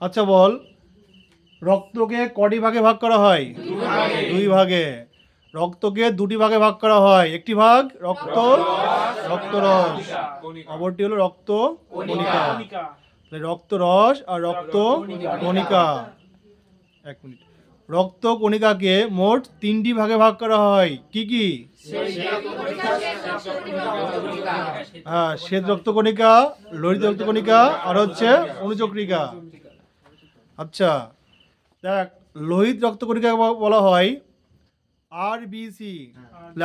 আচ্ছা বল, রক্তকে কটি ভাগে ভাগ করা হয়? দুই ভাগে। রক্তকে দুটি ভাগে ভাগ করা হয়। একটি ভাগ রক্ত রক্তরস অপরটি হলো রক্ত কণিকা। রক্তরস আর রক্ত কণিকা। এক মিনিট। রক্ত কণিকাকে মোট তিনটি ভাগে ভাগ করা হয়। কি কি? হ্যাঁ শ্বেত রক্তকণিকা লোহিত রক্তকণিকা আর হচ্ছে অনুচক্রিকা। আচ্ছা দেখ, লোহিত রক্তকণিকা বলা হয় আরবিসি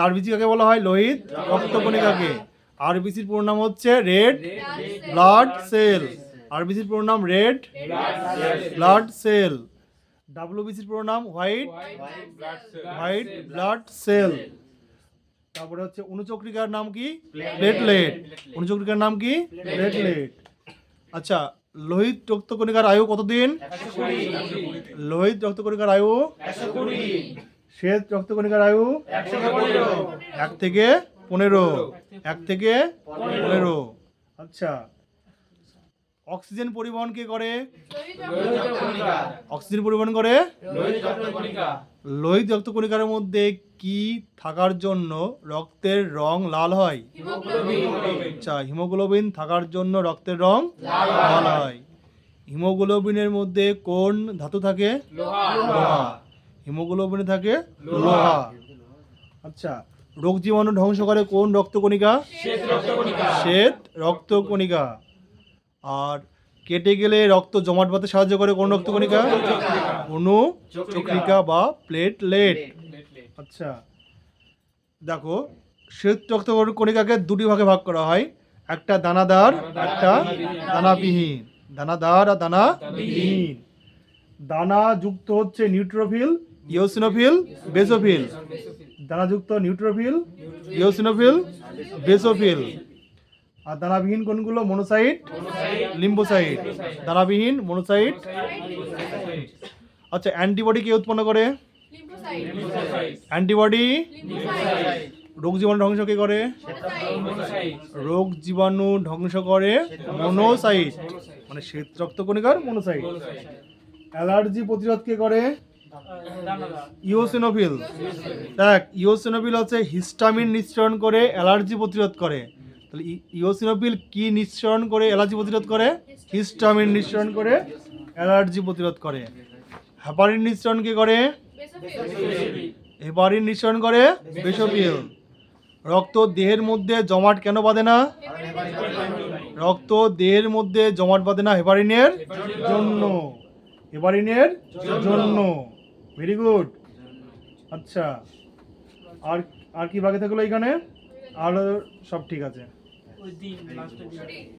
আরবিসি কাকে বলা হয়? লোহিত রক্তকণিকাকে আরবিসির পুরো নাম হচ্ছে রেড ব্লাড সেল। আর আরবিসির পুরো নাম রেড ব্লাড সেল। ডাব্লিউবিসির পুরো নাম হোয়াইট হোয়াইট ব্লাড সেল। তারপরে হচ্ছে অনুচক্রিকার নাম কি? প্লেটলেট। অনুচক্রিকার নাম কি? প্লেটলেট। আচ্ছা লোহিত রক্তকণিকার আয়ু কতদিন? লোহিত রক্তকণিকার আয়ু শ্বেত রক্তকণিকার আয়ু এক থেকে পনেরো। এক থেকে পনেরো। আচ্ছা। অক্সিজেন পরিবহন কে করে? অক্সিজেন পরিবহন করে? লোহিত রক্তকণিকার মধ্যে কি থাকার জন্য রক্তের রং লাল হয়? আচ্ছা হিমোগ্লোবিন থাকার জন্য রক্তের রং লাল হয়। হিমোগ্লোবিনের মধ্যে কোন ধাতু থাকে? লোহা। হিমোগ্লোবিনে থাকে লোহা। আচ্ছা রোগ জীবাণু ধ্বংস করে কোন রক্তকণিকা? শ্বেত রক্তকণিকা। আর কেটে গেলে রক্ত জমাট বাঁধতে সাহায্য করে কোন রক্তকণিকা? অনু, চক্রিকা বা প্লেটলেট আচ্ছা। দেখো, শ্বেত রক্ত কণিকাকে দুটি ভাগে ভাগ করা হয়। একটা দানাদার, একটা দানাবিহীন। দানাদার আর দানাবিহীন। দানা যুক্ত হচ্ছে নিউট্রোফিল ইওসিনোফিল বেসোফিল দানাযুক্ত নিউট্রোফিল ইওসিনোফিল বেসোফিল আর দানাবিহীন কোনগুলো? মনোসাইট? লিম্বোসাইট। দানাবিহীন মনোসাইট। আচ্ছা অ্যান্টিবডি কে উৎপন্ন করে? অ্যান্টিবডি? রোগ জীবাণু ধ্বংস কে করে? রোগ জীবাণু ধ্বংস করে মনোসাইট। মানে শ্বেত রক্তকণিকার মনোসাইট। অ্যালার্জি প্রতিরোধ কে করে? ইওসিনোফিল দেখ ইওসিনোফিল হচ্ছে হিস্টামিন নিঃসরণ করে অ্যালার্জি প্রতিরোধ করে। তাহলে ইওসিনোফিল কি নিঃসরণ করে অ্যালার্জি প্রতিরোধ করে? হিস্টামিন নিঃসরণ করে অ্যালার্জি প্রতিরোধ করে। হ্যাপারিন নিঃসরণ কি করে? হেপারিন নিঃসরণ করে বেসোফিল রক্ত দেহের মধ্যে জমাট কেন বাঁধে না? রক্ত দেহের মধ্যে জমাট বাঁধে না হেপারিনের জন্য। হেপারিনের জন্য। ভেরি গুড আচ্ছা। আর আর কি বাকি থাকল এখানে? আর সব ঠিক আছে। 自定义这